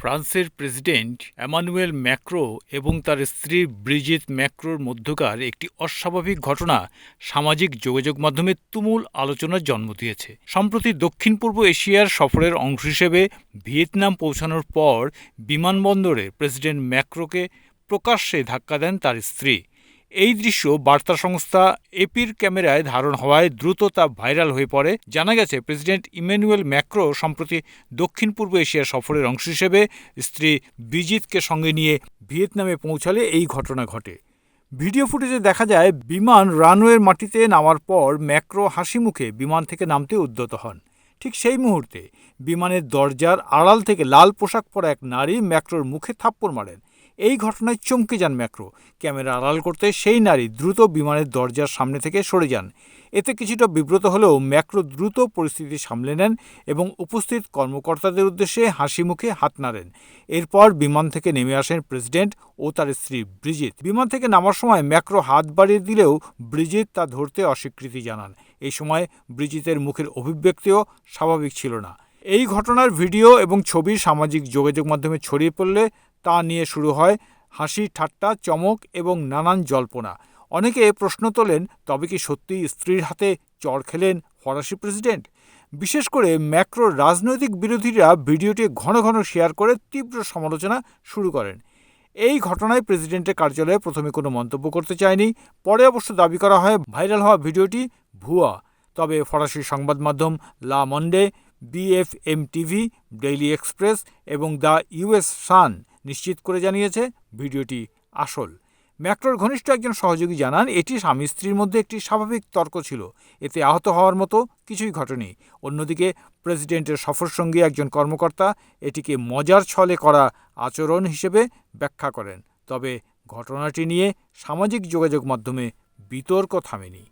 ফ্রান্সের president Emmanuel macro এবং তার স্ত্রী ব্রিজিত ম্যাক্রোর মধ্যকার একটি অস্বাভাবিক ঘটনা সামাজিক যোগাযোগ মাধ্যমে তুমুল আলোচনার জন্ম দিয়েছে। সম্প্রতি দক্ষিণ পূর্ব এশিয়ার সফরের অংশ হিসেবে ভিয়েতনাম পৌঁছানোর পর বিমানবন্দরে প্রেসিডেন্ট ম্যাক্রোকে প্রকাশ্যে ধাক্কা দেন তার স্ত্রী। এই দৃশ্য বার্তা সংস্থা এপির ক্যামেরায় ধারণ হওয়ায় দ্রুত তা ভাইরাল হয়ে পড়ে। জানা গেছে, প্রেসিডেন্ট ইম্যানুয়েল ম্যাক্রো সম্প্রতি দক্ষিণ পূর্ব এশিয়া সফরের অংশ হিসেবে স্ত্রী বিজিতকে সঙ্গে নিয়ে ভিয়েতনামে পৌঁছালে এই ঘটনা ঘটে। ভিডিও ফুটেজে দেখা যায়, বিমান রানওয়ের মাটিতে নামার পর ম্যাক্রো হাসি মুখে বিমান থেকে নামতে উদ্যত হন। ঠিক সেই মুহূর্তে বিমানের দরজার আড়াল থেকে লাল পোশাক পরা এক নারী ম্যাক্রোর মুখে থাপ্পড় মারেন। এই ঘটনায় চমকে যান ম্যাক্রো। ক্যামেরা আড়াল করতে সেই নারী দ্রুত বিমানের দরজার সামনে থেকে সরে যান। এতে কিছুটা বিব্রত হলেও ম্যাক্রো দ্রুত পরিস্থিতি সামলে নেন এবং উপস্থিত কর্মকর্তাদের উদ্দেশ্যে হাসি মুখে হাত নাড়েন। এরপর বিমান থেকে নেমে আসেন প্রেসিডেন্ট ও তার স্ত্রী ব্রিজিত। বিমান থেকে নামার সময় ম্যাক্রো হাত বাড়িয়ে দিলেও ব্রিজিত তা ধরতে অস্বীকৃতি জানান। এই সময় ব্রিজিতের মুখের অভিব্যক্তিও স্বাভাবিক ছিল না। এই ঘটনার ভিডিও এবং ছবি সামাজিক যোগাযোগ মাধ্যমে ছড়িয়ে পড়লে তা নিয়ে শুরু হয় হাসি ঠাট্টা, চমক এবং নানান জল্পনা। অনেকে প্রশ্ন তোলেন, তবে কি সত্যি স্ত্রীর হাতে চড় খেলেন ফরাসি প্রেসিডেন্ট? বিশেষ করে ম্যাক্রোর রাজনৈতিক বিরোধীরা ভিডিওটি ঘন ঘন শেয়ার করে তীব্র সমালোচনা শুরু করেন। এই ঘটনায় প্রেসিডেন্টের কার্যালয়ে প্রথমে কোনো মন্তব্য করতে চায়নি। পরে অবশ্য দাবি করা হয়, ভাইরাল হওয়া ভিডিওটি ভুয়া। তবে ফরাসি সংবাদ মাধ্যম Le Monde, BFM TV, Daily Express এবং দ্য ইউএস সান নিশ্চিত করে জানিয়েছে ভিডিওটি আসল। ম্যাক্রোর ঘনিষ্ঠ একজন সহযোগী জানান, এটি স্বামী স্ত্রীর মধ্যে একটি স্বাভাবিক তর্ক ছিল। এতে আহত হওয়ার মতো কিছুই ঘটেনি। অন্যদিকে, প্রেসিডেন্টের সফরসঙ্গী একজন কর্মকর্তা এটিকে মজার ছলে করা আচরণ হিসেবে ব্যাখ্যা করেন। তবে ঘটনাটি নিয়ে সামাজিক যোগাযোগ মাধ্যমে বিতর্ক থামেনি।